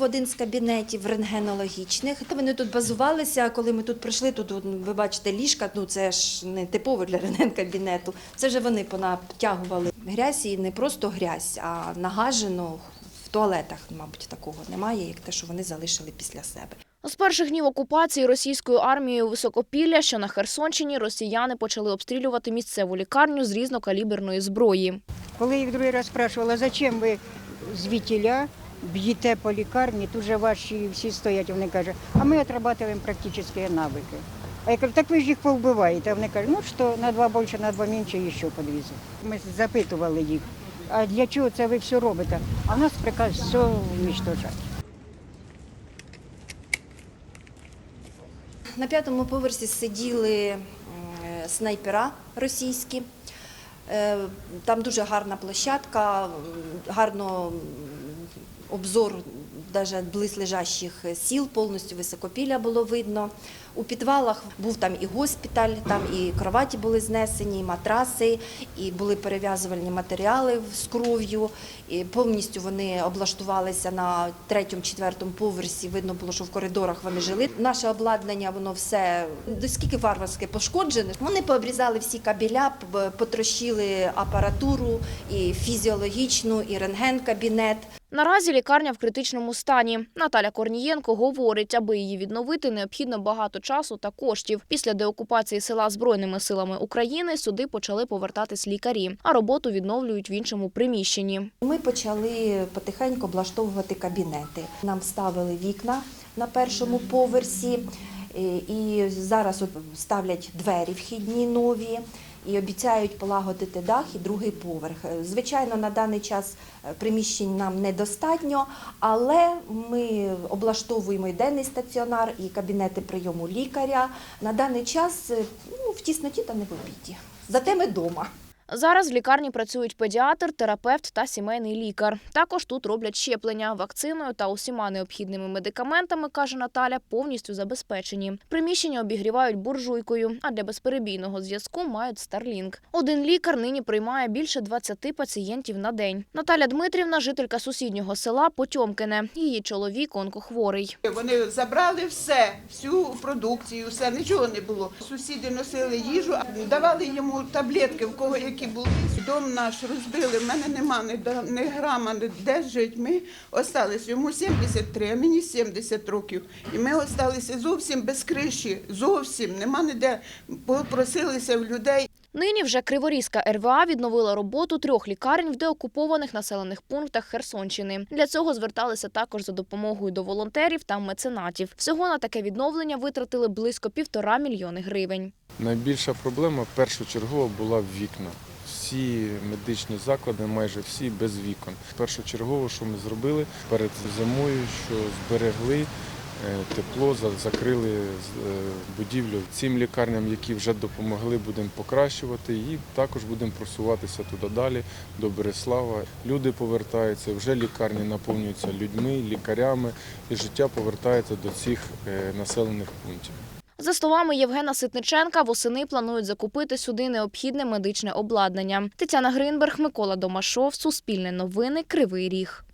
був один з кабінетів рентгенологічних. Вони тут базувалися. Коли ми тут прийшли, тут ви бачите ліжка. Ну це ж не типово для рентген-кабінету. Це вже вони понатягували грязь і не просто грязь, а нагажено в туалетах, мабуть, такого немає, як те, що вони залишили після себе. З перших днів окупації російською армією Високопілля, що на Херсонщині, росіяни почали обстрілювати місцеву лікарню з різнокаліберної зброї. Коли їх другий раз спрашувала, зачем ви звітіля б'єте по лікарні, тут же ваші всі стоять, вони кажуть, а ми отрабатуємо практичні навики. А я кажу, так ви ж їх повбиваєте. А вони кажуть, ну що, на два більше, на два менше, і ще підвізу. Ми запитували їх, а для чого це ви все робите? А в нас приказ все уничтожати. На п'ятому поверсі сиділи снайпера російські. Е, Там дуже гарна площадка, гарно обзор навіть близлежащих сіл, повністю високопілля було видно. У підвалах був там і госпіталь, там і кроваті були знесені, і матраси, і були перев'язувальні матеріали з кров'ю. І повністю вони облаштувалися на третьому, четвертому поверсі. Видно було, що в коридорах вони жили. Наше обладнання, воно все скільки варварське пошкоджене. Вони пообрізали всі кабеля, п- потрощили апаратуру, і фізіологічну, і рентген-кабінет. Наразі лікарня в критичному стані. Наталя Корнієнко говорить, аби її відновити, необхідно багато часу та коштів. Після деокупації села Збройними силами України сюди почали повертатись лікарі, а роботу відновлюють в іншому приміщенні. Ми почали потихеньку облаштовувати кабінети. Нам вставили вікна на першому поверсі, і зараз ставлять двері вхідні нові. І обіцяють полагодити дах і другий поверх. Е, Звичайно, на даний час е, приміщень нам недостатньо, але ми облаштовуємо і денний стаціонар, і кабінети прийому лікаря. На даний час е, ну, в тісноті та не в обіді. Зате ми вдома. Зараз в лікарні працюють педіатр, терапевт та сімейний лікар. Також тут роблять щеплення вакциною та усіма необхідними медикаментами, каже Наталя, повністю забезпечені. Приміщення обігрівають буржуйкою, а для безперебійного зв'язку мають Starlink. Один лікар нині приймає більше 20 пацієнтів на день. Наталя Дмитрівна, жителька сусіднього села Потьомкине. Її чоловік онкохворий. Вони забрали все, всю продукцію, все, нічого не було. Сусіди носили їжу, давали йому таблетки, в кого які були. Дом наш розбили, в мене нема ні, да- ні грама, ні де жити. Ми остались йому 73, а мені 70 років. І ми осталися зовсім без криші, зовсім нема ніде. Попросилися в людей. Нині вже Криворізька РВА відновила роботу трьох лікарень в деокупованих населених пунктах Херсонщини. Для цього зверталися також за допомогою до волонтерів та меценатів. Всього на таке відновлення витратили близько півтора мільйони гривень. Найбільша проблема першочергова була вікна. Всі медичні заклади, майже всі без вікон. Першочергово, що ми зробили перед зимою, що зберегли е, тепло, закрили е, будівлю. Цим лікарням, які вже допомогли, будемо покращувати і також будемо просуватися туди далі, до Береслава. Люди повертаються, вже лікарні наповнюються людьми, лікарями, і життя повертається до цих е, населених пунктів. За словами Євгена Ситниченка, восени планують закупити сюди необхідне медичне обладнання. Тетяна Гринберг, Микола Домашов, Суспільне новини, Кривий Ріг.